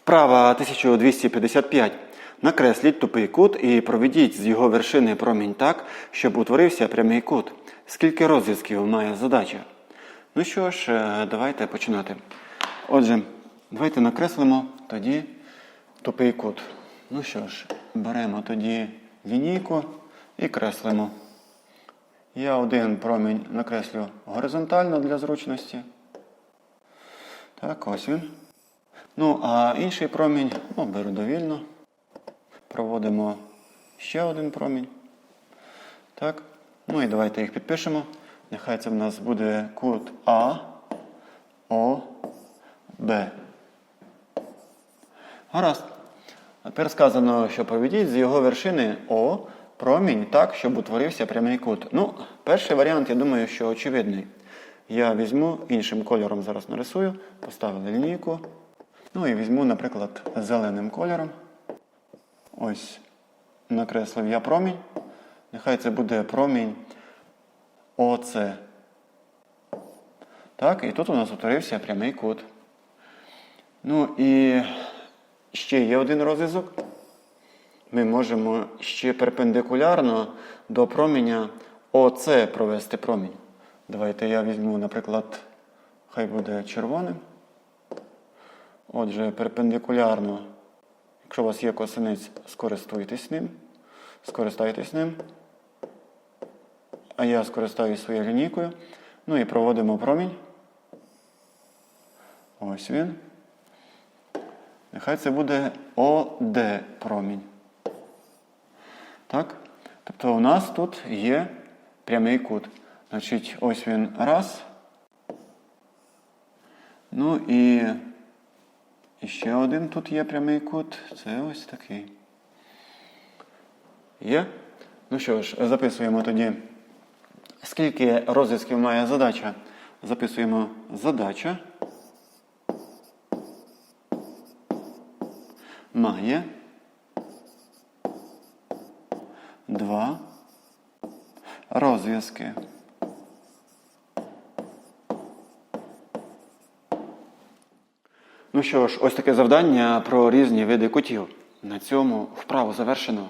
Вправа 1255. Накресліть тупий кут і проведіть з його вершини промінь так, щоб утворився прямий кут. Скільки розв'язків має задача? Ну що ж, е, давайте починати. Отже, давайте накреслимо тоді тупий кут. Ну що ж, беремо тоді лінійку і креслимо. Я один промінь накреслю горизонтально для зручності. Так, ось він. Ну, а інший промінь, ну, беру довільно. Проводимо ще один промінь. Так. Ну і давайте їх підпишемо. Нехай це в нас буде кут А, О, Б. Гаразд. Тепер сказано, що проведіть з його вершини О промінь так, щоб утворився прямий кут. Ну, перший варіант, я думаю, що очевидний. Я візьму іншим кольором зараз нарисую, поставили лінійку. Ну і візьму, наприклад, зеленим кольором. Ось накреслив я промінь. Нехай це буде промінь ОЦ. Так, і тут у нас утворився прямий кут. Ну і ще є один розв'язок. Ми можемо ще перпендикулярно до проміня ОЦ провести промінь. Давайте я візьму, наприклад, хай буде червоним. Отже, перпендикулярно, якщо у вас є косинець, скористуйтесь ним. Скористайтесь ним. А я скористаюсь своєю лінійкою. Ну і проводимо промінь. Ось він. Нехай це буде ОД промінь. Так? Тобто у нас тут є прямий кут. Значить, ось він раз. Ну і, і ще один тут є прямий кут. Це ось такий. Є? Ну що ж, записуємо тоді. Скільки розв'язків має задача? Записуємо задача. Має два розв'язки. Ну що ж, ось таке завдання про різні види кутів. На цьому вправу завершено.